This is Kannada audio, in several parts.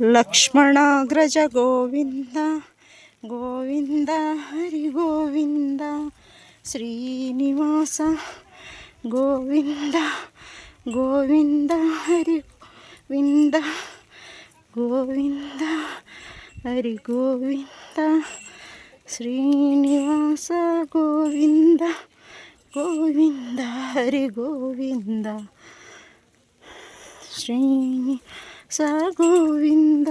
ಲಕ್ಷ್ಮಣಾಗ್ರಜ ಗೋವಿಂದ ಗೋವಿಂದ, ಹರಿ ಗೋವಿಂದ, ಶ್ರೀನಿವಾಸ ಗೋವಿಂದ ಗೋವಿಂದ, ಹರಿ ಗೋವಿಂದ ಗೋವಿಂದ, ಹರಿ ಗೋವಿಂದ, ಶ್ರೀನಿವಾಸ ಗೋವಿಂದ ಗೋವಿಂದ, ಹರಿ ಗೋವಿಂದ ಶ್ರೀನಿವಾಸ ಗೋವಿಂದ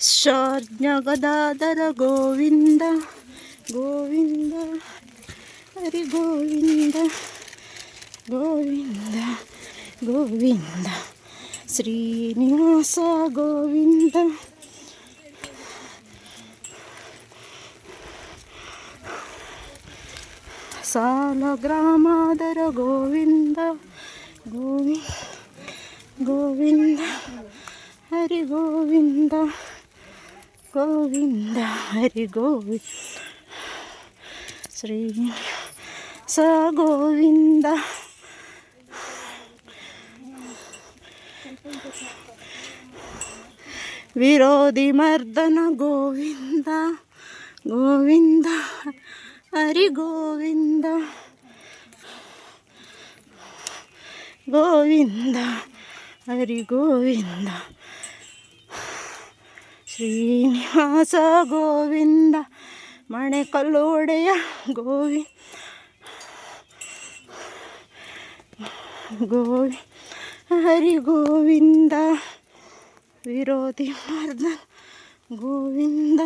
ಶಾಜ್ಞ ಗದಾಧರ ಗೋವಿಂದ ಗೋವಿಂದ ಹರಿ ಗೋವಿಂದ ಗೋವಿಂದ ಗೋವಿಂದ. ಶ್ರೀನಿವಾಸ ಗೋವಿಂದ ಸಾಲ ಗ್ರಾಮಾದರ ಗೋವಿಂದ ಗೋವಿಂದ ಗೋವಿಂದ ಹರಿ ಗೋವಿಂದ ಗೋವಿಂದ ಹರಿ ಗೋವಿಂದ ಶ್ರೀ ಸ ಗೋವಿಂದ ವಿರೋಧಿ ಮರ್ದನ ಗೋವಿಂದ ಗೋವಿಂದ ಹರಿ ಗೋವಿಂದ ಗೋವಿಂದ ಹರಿ ಗೋವಿಂದ ಶ್ರೀನಿವಾಸ ಗೋವಿಂದ ಮಣೆ ಒಡೆಯ ಗೋವಿ ಗೋವಿ ಹರಿ ಗೋವಿಂದ ವಿರೋಧಿ ಮರ್ದ ಗೋವಿಂದ